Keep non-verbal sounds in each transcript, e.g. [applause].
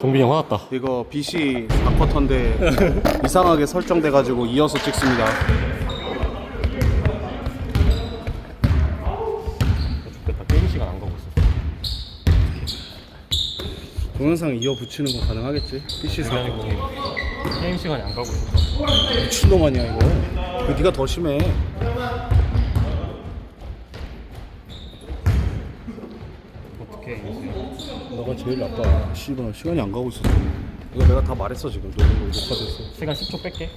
동빈이 형 화났다. 이거 BC 4쿼터인데 [laughs] 이상하게 설정돼가지고 이어서 찍습니다. 좋겠다. 게임 시간 안 가고 있어. 동영상 이어 붙이는 거 가능하겠지? BC 그게 4 아니고 게임 시간이 안 가고 있어. 미친놈 아니야 이거? 그 네가 더 심해. 어떻게 이제 너가 제일 나빠. 씨발 시간이 안 가고 있었어. 이거 내가 다 말했어 지금. 녹음 녹화됐어. 시간 10초 뺄게.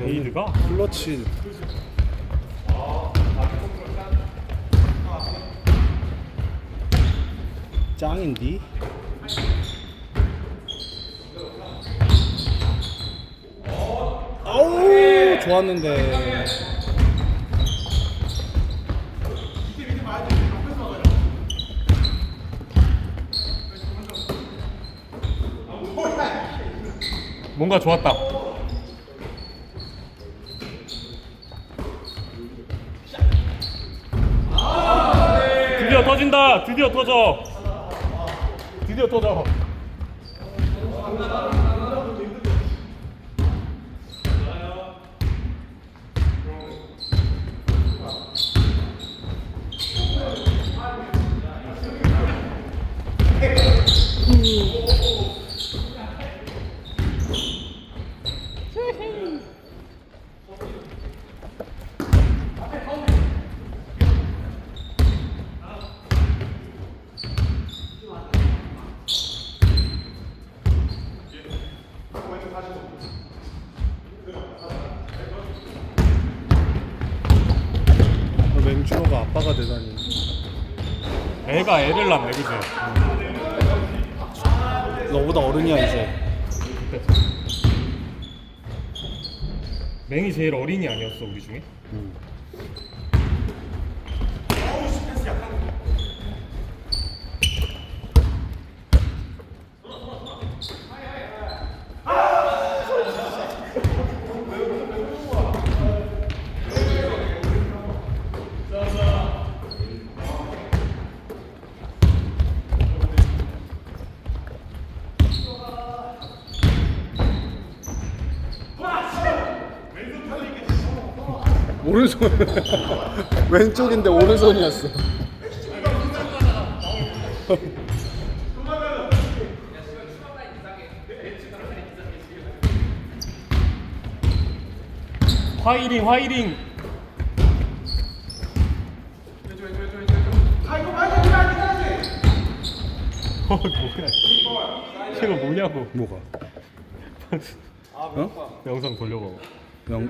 메이드가 클러치 짱인디? 아우 좋았는데 뭔가 좋았다. 드디어 터진다. 드디어 터져. 드디어 터져. 맹주로가 아빠가 되다니 애가 애를 낳네, 그지? 너보다 어른이야 이제. 맹이 제일 어린이 아니었어, 우리 중에? 오른손 [laughs] 왼쪽인데 오른손이었어 [laughs] 화이링, 화이링. 어, 뭐야? 이거 뭐냐고. 뭐가? [laughs] 어? 영상 돌려봐. 명 아,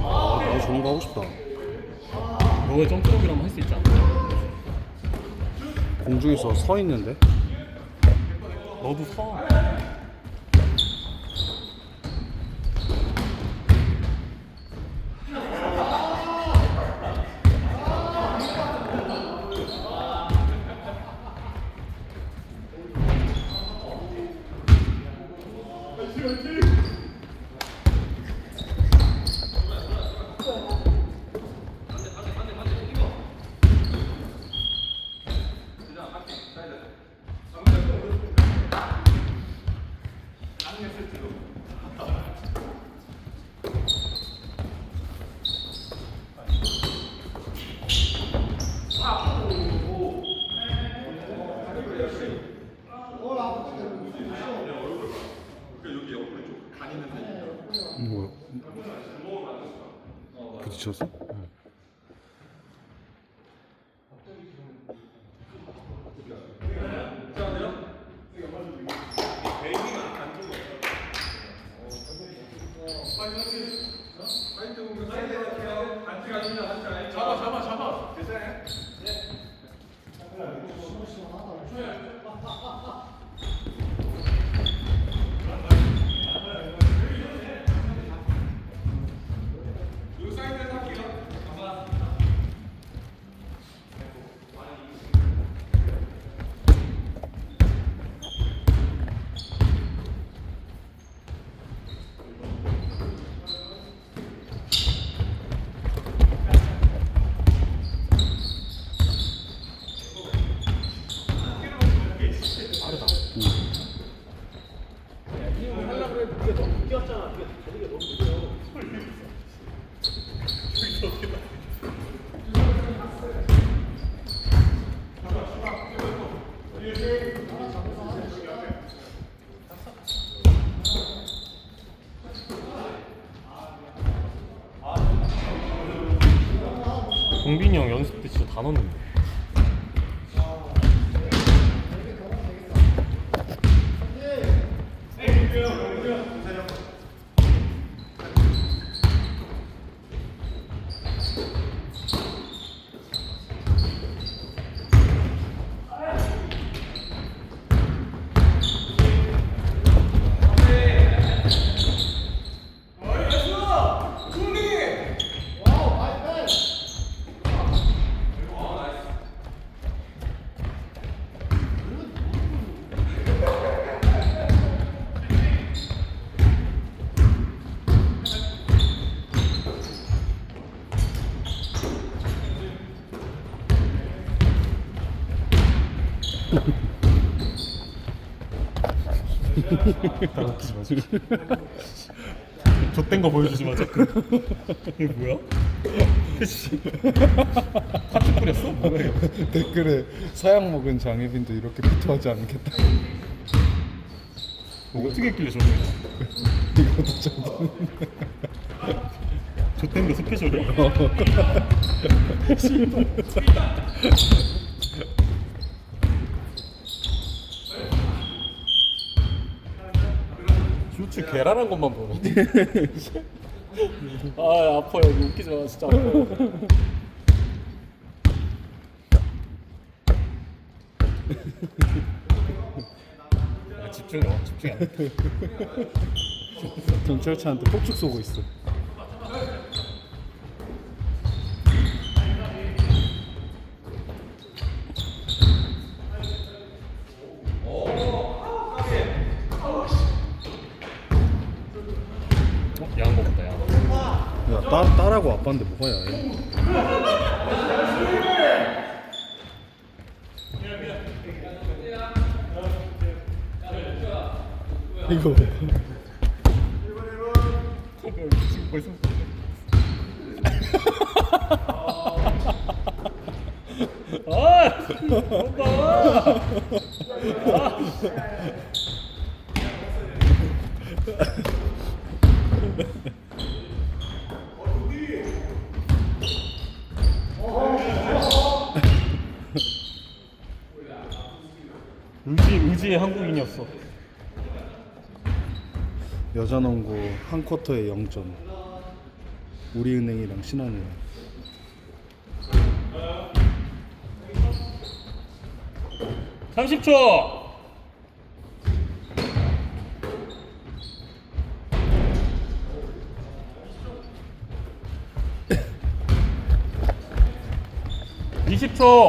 나도 저런 거 하고 싶다. 너의 점프력이라면 할 수 있지 않나? 공중에서 서 있는데? 너도 서. görüşürüz. 동빈이 형 연습 때 진짜 다 넣는데. 나 웃기지 마 지금. 좆된 거 보여주지 마 자꾸. 이게 뭐야? 씨. 파츠 뿌렸어? 뭐야 이거? 댓글에 사약 먹은 장혜빈도 이렇게 피투하지 않겠다. 뭐 어떻게 했길래 저래? 이것도 좀 좆된 거 스페셜이야? [laughs] 계란한 것만 보는데. [laughs] 아 아파요. 이거 웃기지 마. 진짜 아파요. 아, [laughs] 집중해. 집중해. 경찰차한테 폭죽 쏘고 있어. 어? 야한 거 같다. 야한 거. 야, 딸, 아빠인데 뭐가 야해? 이거 지금 벌써 아! 온다! [laughs] 의지 한국인이었어. 여자 농구 한 쿼터에 0점. 우리은행이랑 신한은행. 삼십 초. 이십 초.